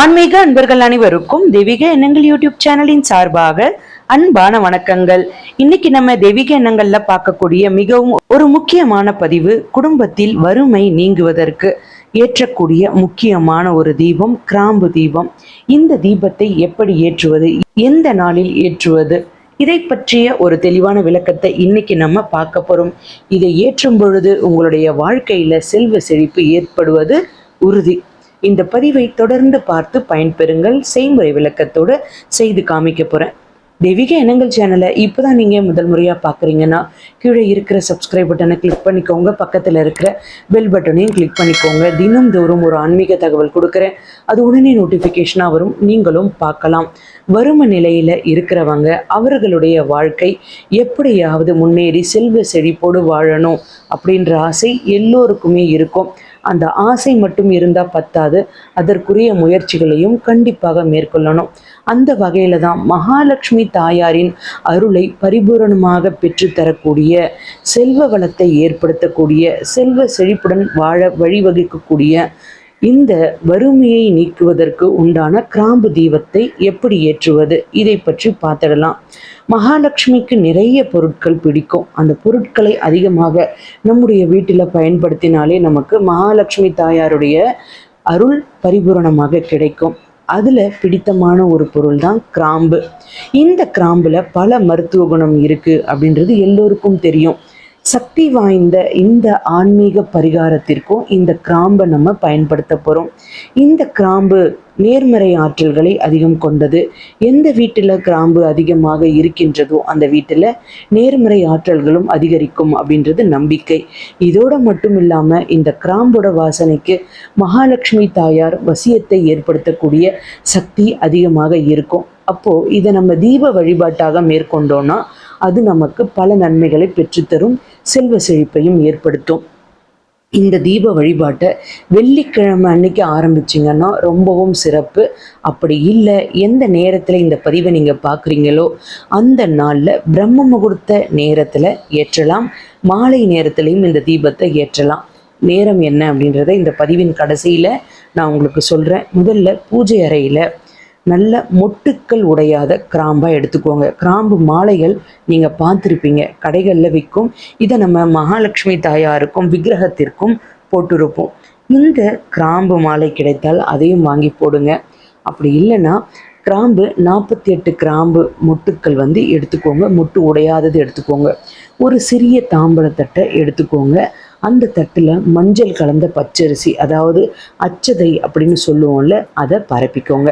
ஆன்மீக அன்பர்கள் அனைவருக்கும் தெய்வீக எண்ணங்கள் யூடியூப் சேனலின் சார்பாக அன்பான வணக்கங்கள். இன்னைக்கு நம்ம தெய்வீக எண்ணங்கள்ல பார்க்கக்கூடிய மிகவும் ஒரு முக்கியமான பதிவு குடும்பத்தில் வறுமை நீங்குவதற்கு ஏற்றக்கூடிய முக்கியமான ஒரு தீபம் கிராம்பு தீபம். இந்த தீபத்தை எப்படி ஏற்றுவது எந்த நாளில் ஏற்றுவது இதை பற்றிய ஒரு தெளிவான விளக்கத்தை இன்னைக்கு நம்ம பார்க்க போறோம். இதை ஏற்றும் பொழுது உங்களுடைய வாழ்க்கையில செல்வ செழிப்பு ஏற்படுவது உறுதி. இந்த பதிவை தொடர்ந்து பார்த்து பயன்பெறுங்கள். செய்முறை விளக்கத்தோடு செய்து காமிக்க போகிறேன் தெய்வீக எண்ணங்கள் சேனலை இப்போ தான் நீங்கள் முதல் முறையாக பார்க்குறீங்கன்னா கீழே இருக்கிற சப்ஸ்கிரைப் பட்டனை கிளிக் பண்ணிக்கோங்க. பக்கத்தில் இருக்கிற பெல் பட்டனையும் கிளிக் பண்ணிக்கோங்க. தினம்தோறும் ஒரு ஆன்மீக தகவல் கொடுக்குறேன். அது உடனே நோட்டிஃபிகேஷனாக வரும். நீங்களும் பார்க்கலாம். வறும நிலையில் இருக்கிறவங்க அவர்களுடைய வாழ்க்கை எப்படியாவது முன்னேறி செல்வ செழிப்போடு வாழணும் அப்படின்ற ஆசை எல்லோருக்குமே இருக்கும். அந்த ஆசை மட்டும் இருந்தால் பத்தாது. அதற்குரிய முயற்சிகளையும் கண்டிப்பாக மேற்கொள்ளணும். அந்த வகையில தான் மகாலட்சுமி தாயாரின் அருளை பரிபூரணமாக பெற்றுத்தரக்கூடிய செல்வ வளத்தை ஏற்படுத்தக்கூடிய செல்வ செழிப்புடன் வாழ வழிவகுக்கக்கூடிய இந்த வறுமையை நீக்குவதற்கு உண்டான கிராம்பு தீபத்தை எப்படி ஏற்றுவது? இதை பற்றி பார்த்துடலாம். மகாலட்சுமிக்கு நிறைய பொருட்கள் பிடிக்கும். அந்த பொருட்களை அதிகமாக நம்முடைய வீட்டில் பயன்படுத்தினாலே நமக்கு மகாலட்சுமி தாயாருடைய அருள் பரிபூரணமாக கிடைக்கும். அதில் பிடித்தமான ஒரு பொருள் தான் கிராம்பு. இந்த கிராம்பில் பல மருத்துவ குணம் இருக்குது அப்படின்றது எல்லோருக்கும் தெரியும். சக்தி வாய்ந்த இந்த ஆன்மீக பரிகாரத்திற்கும் இந்த கிராம்பை நம்ம பயன்படுத்த போகிறோம் இந்த கிராம்பு நேர்மறை ஆற்றல்களை அதிகம் கொண்டது. எந்த வீட்டில் கிராம்பு அதிகமாக இருக்கின்றதோ அந்த வீட்டில் நேர்மறை ஆற்றல்களும் அதிகரிக்கும் அப்படின்றது நம்பிக்கை. இதோட மட்டும் இல்லாமல் இந்த கிராம்போட வாசனைக்கு மகாலட்சுமி தாயார் வசியத்தை ஏற்படுத்தக்கூடிய சக்தி அதிகமாக இருக்கும். அப்போது இதை நம்ம தீப வழிபாட்டாக மேற்கொண்டோன்னா அது நமக்கு பல நன்மைகளை பெற்றுத்தரும் செல்வ செழிப்பையும் ஏற்படுத்தும். இந்த தீப வழிபாட்டை வெள்ளிக்கிழமை அன்னைக்கு ஆரம்பிச்சிங்கன்னா ரொம்பவும் சிறப்பு. அப்படி இல்லை எந்த நேரத்தில் இந்த பதிவை நீங்கள் பார்க்குறீங்களோ அந்த நாளில் பிரம்ம முகூர்த்த நேரத்தில் ஏற்றலாம். மாலை நேரத்திலையும் இந்த தீபத்தை ஏற்றலாம். நேரம் என்ன அப்படின்றத இந்த பதிவின் கடைசியில் நான் உங்களுக்கு சொல்கிறேன் முதல்ல பூஜை அறையில் நல்ல மொட்டுக்கள் உடையாத கிராம்பாக எடுத்துக்கோங்க. கிராம்பு மாலைகள் நீங்கள் பார்த்துருப்பீங்க. கடைகளில் விற்கும் இதை நம்ம மகாலட்சுமி தாயாருக்கும் விக்கிரகத்திற்கும் போட்டிருப்போம். இந்த கிராம்பு மாலை கிடைத்தால் அதையும் வாங்கி போடுங்க. அப்படி இல்லைன்னா கிராம்பு நாற்பத்தி எட்டு கிராம்பு மொட்டுக்கள் வந்து எடுத்துக்கோங்க. மொட்டு உடையாதது எடுத்துக்கோங்க. ஒரு சிறிய தாம்பரத்தட்டை எடுத்துக்கோங்க. அந்த தட்டில் மஞ்சள் கலந்த பச்சரிசி அதாவது அச்சதை அப்படின்னு சொல்லுவோம்ல அதை பரப்பிக்கோங்க.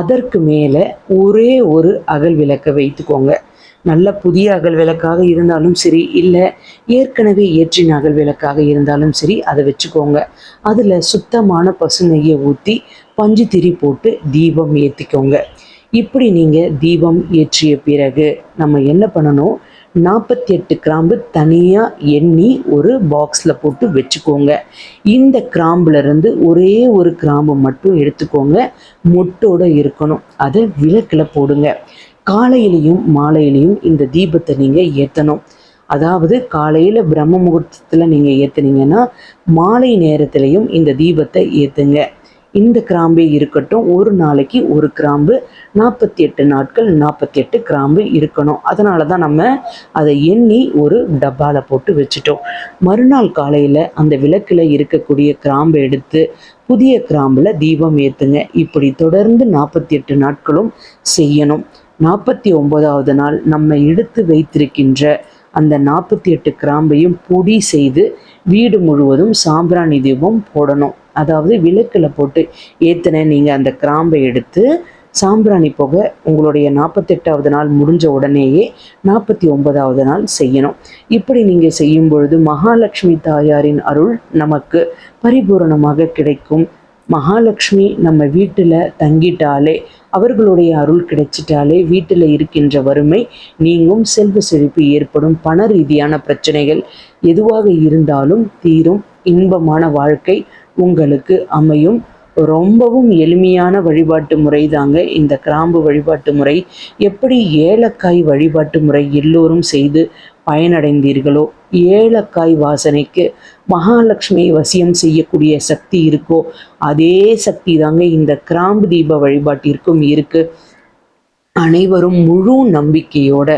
அதற்கு மேலே ஒரே ஒரு அகல் விளக்கை வைத்துக்கோங்க. நல்ல புதிய அகல் விளக்காக இருந்தாலும் சரி இல்லை ஏற்கனவே ஏற்றின அகல் விளக்காக இருந்தாலும் சரி அதை வச்சுக்கோங்க. அதில் சுத்தமான பசு நெய்யை ஊற்றி பஞ்சு திரி போட்டு தீபம் ஏற்றிக்கோங்க இப்படி நீங்கள் தீபம் ஏற்றிய பிறகு நம்ம என்ன பண்ணணும்? நாற்பத்தி எட்டு கிராம்பு தனியாக எண்ணி ஒரு பாக்ஸில் போட்டு வச்சுக்கோங்க. இந்த கிராம்புலேருந்து ஒரே ஒரு கிராம்பு மட்டும் எடுத்துக்கோங்க. மொட்டோட இருக்கணும். அதை விளக்கில் போடுங்க. காலையிலையும் மாலையிலையும் இந்த தீபத்தை நீங்கள் ஏற்றணும் அதாவது காலையில் பிரம்ம முகூர்த்தத்தில் நீங்கள் ஏற்றுனீங்கன்னா மாலை நேரத்திலையும் இந்த தீபத்தை ஏற்றுங்க இந்த கிராம்பே இருக்கட்டும் ஒரு நாளைக்கு ஒரு கிராம்பு நாற்பத்தி எட்டு நாட்கள் நாற்பத்தி எட்டு கிராம்பு இருக்கணும். அதனால தான் நம்ம அதை எண்ணி ஒரு டப்பாவில் போட்டு வச்சுட்டோம். மறுநாள் காலையில் அந்த விளக்கில் இருக்கக்கூடிய கிராம்பை எடுத்து புதிய கிராம்பில் தீபம் ஏற்றுங்க இப்படி தொடர்ந்து நாற்பத்தி எட்டு நாட்களும் செய்யணும். நாற்பத்தி ஒன்பதாவது நாள் நம்ம எடுத்து வைத்திருக்கின்ற அந்த நாற்பத்தி எட்டு கிராம்பையும் பொடி செய்து வீடு முழுவதும் சாம்பிராணி தீபம் போடணும். அதாவது விளக்கில் போட்டு ஏற்றின நீங்கள் அந்த கிராம்பை எடுத்து சாம்பிராணி புகை உங்களுடைய நாற்பத்தெட்டாவது நாள் முடிஞ்ச உடனேயே நாற்பத்தி ஒன்பதாவது நாள் செய்யணும். இப்படி நீங்கள் செய்யும் பொழுது மகாலட்சுமி தாயாரின் அருள் நமக்கு பரிபூரணமாக கிடைக்கும். மகாலட்சுமி நம்ம வீட்டில் தங்கிட்டாலே அவர்களுடைய அருள் கிடைச்சிட்டாலே வீட்டில் இருக்கின்ற வறுமை நீங்கும் செல்வ செழிப்பு ஏற்படும் பண ரீதியான பிரச்சனைகள் எதுவாக இருந்தாலும் தீரும். இன்பமான வாழ்க்கை உங்களுக்கு அமையும். ரொம்பவும் எளிமையான வழிபாட்டு முறை தாங்க இந்த கிராம்பு வழிபாட்டு முறை. எப்படி ஏலக்காய் வழிபாட்டு முறை எல்லோரும் செய்து பயனடைந்தீர்களோ? ஏலக்காய் வாசனைக்கு மகாலட்சுமி வசியம் செய்யக்கூடிய சக்தி இருக்கோ? அதே சக்தி தாங்க இந்த கிராம்பு தீப வழிபாட்டிற்கும் இருக்கு. அனைவரும் முழு நம்பிக்கையோட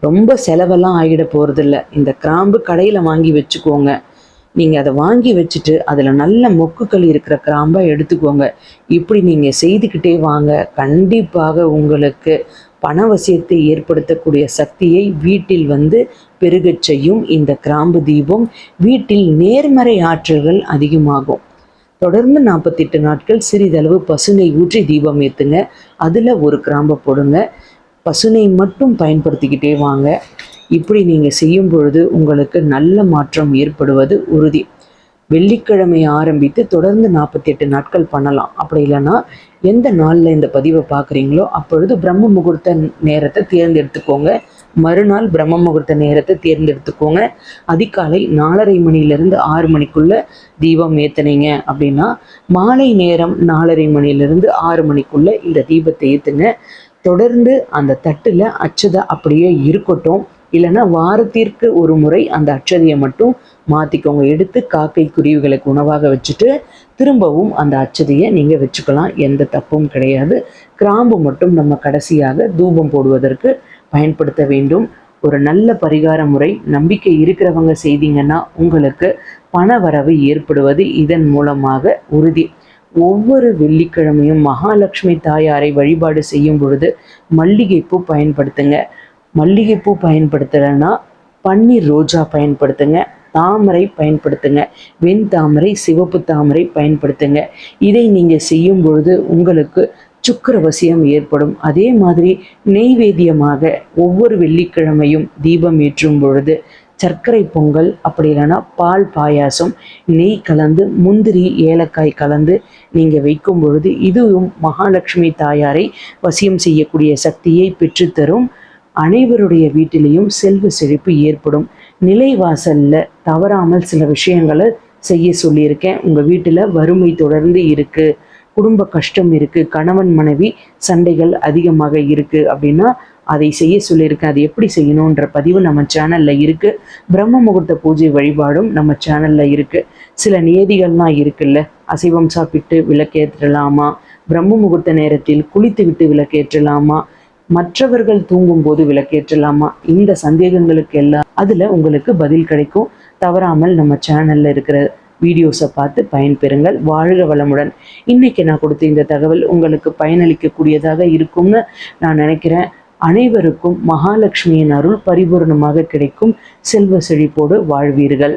ரொம்ப செலவெல்லாம் ஆகிட போகிறதில்ல இந்த கிராம்பு கடையில் வாங்கி வச்சுக்கோங்க. நீங்கள் அதை வாங்கி வச்சுட்டு அதில் நல்ல மொக்குகள் இருக்கிற கிராம்பை எடுத்துக்கோங்க. இப்படி நீங்கள் செய்துக்கிட்டே வாங்க. கண்டிப்பாக உங்களுக்கு பணவசியத்தை ஏற்படுத்தக்கூடிய சக்தியை வீட்டில் வந்து பெருகச் செய்யும் இந்த கிராம்பு தீபம் வீட்டில் நேர்மறை ஆற்றல்கள் அதிகமாகும். தொடர்ந்து நாற்பத்தெட்டு நாட்கள் சிறிதளவு பசுனை ஊற்றி தீபம் ஏற்றுங்க அதில் ஒரு கிராம்பை போடுங்க. பசுனை மட்டும் பயன்படுத்திக்கிட்டே வாங்க. இப்படி நீங்கள் செய்யும் பொழுது உங்களுக்கு நல்ல மாற்றம் ஏற்படுவது உறுதி. வெள்ளிக்கிழமை ஆரம்பித்து தொடர்ந்து நாற்பத்தெட்டு நாட்கள் பண்ணலாம். அப்படி இல்லைன்னா எந்த நாளில் இந்த பதிவை பார்க்குறீங்களோ அப்பொழுது பிரம்ம முகூர்த்த நேரத்தை தேர்ந்தெடுத்துக்கோங்க. மறுநாள் பிரம்ம முகூர்த்த நேரத்தை தேர்ந்தெடுத்துக்கோங்க. அதிகாலை நாலரை மணிலேருந்து ஆறு மணிக்குள்ளே தீபம் ஏற்றுனீங்க அப்படின்னா மாலை நேரம் நாலரை மணிலேருந்து ஆறு மணிக்குள்ளே இந்த தீபத்தை ஏற்றுங்க தொடர்ந்து அந்த தட்டில் அச்சதை அப்படியே இருக்கட்டும். இல்லைன்னா வாரத்திற்கு ஒரு முறை அந்த அச்சதையை மட்டும் மாற்றிக்கோங்க எடுத்து காக்கை குருவிகளுக்கு உணவாக வச்சுட்டு திரும்பவும் அந்த அச்சதையை நீங்கள் வச்சுக்கலாம். எந்த தப்பும் கிடையாது. கிராம்பு மட்டும் நம்ம கடைசியாக தூபம் போடுவதற்கு பயன்படுத்த வேண்டும். ஒரு நல்ல பரிகார முறை நம்பிக்கை இருக்கிறவங்க செய்தீங்கன்னா உங்களுக்கு பண வரவு ஏற்படுவது இதன் மூலமாக உறுதி. ஒவ்வொரு வெள்ளிக்கிழமையும் மகாலட்சுமி தாயாரை வழிபாடு செய்யும் பொழுது மல்லிகைப்பூ பயன்படுத்துங்க. மல்லிகைப்பூ பயன்படுத்தலைன்னா பன்னீர் ரோஜா பயன்படுத்துங்க தாமரை பயன்படுத்துங்க வெண் தாமரை சிவப்பு தாமரை பயன்படுத்துங்க. இதை நீங்கள் செய்யும் பொழுது உங்களுக்கு சுக்கரவசியம் ஏற்படும். அதே மாதிரி நெய்வேத்தியமாக ஒவ்வொரு வெள்ளிக்கிழமையும் தீபம் ஏற்றும் பொழுது சர்க்கரை பொங்கல் அப்படி இல்லைன்னா பால் பாயாசம் நெய் கலந்து முந்திரி ஏலக்காய் கலந்து நீங்கள் வைக்கும் பொழுது இதுவும் மகாலட்சுமி தாயாரை வசியம் செய்யக்கூடிய சக்தியை பெற்றுத்தரும். அனைவருடைய வீட்டிலையும் செல்வ செழிப்பு ஏற்படும். நிலைவாசலில் தவறாமல் சில விஷயங்களை செய்ய சொல்லியிருக்கேன். உங்கள் வீட்டில் வறுமை தொடர்ந்து இருக்குது குடும்ப கஷ்டம் இருக்குது கணவன் மனைவி சண்டைகள் அதிகமாக இருக்குது அப்படின்னா அதை செய்ய சொல்லியிருக்கேன். அது எப்படி செய்யணுன்ற பதிவு நம்ம சேனலில் இருக்குது பிரம்ம முகூர்த்த பூஜை வழிபாடும் நம்ம சேனலில் இருக்குது சில நியதிகள்லாம் இருக்குல்ல? அசைவம் சாப்பிட்டு விளக்கேற்றலாமா? பிரம்ம முகூர்த்த நேரத்தில் குளித்து விட்டு விளக்கேற்றலாமா? மற்றவர்கள் தூங்கும் போது விளக்கேற்றலாமா? இந்த சந்தேகங்களுக்கு எல்லாம் அதில் உங்களுக்கு பதில் கிடைக்கும். தவறாமல் நம்ம சேனலில் இருக்கிற வீடியோஸை பார்த்து பயன்பெறுங்கள். வாழ்க வளமுடன். இன்னைக்கு நான் கொடுத்த இந்த தகவல் உங்களுக்கு பயனளிக்கக்கூடியதாக இருக்கும்னு நான் நினைக்கிறேன். அனைவருக்கும் மகாலட்சுமியின் அருள் பரிபூர்ணமாக கிடைக்கும். செல்வ செழிப்போடு வாழ்வீர்கள்.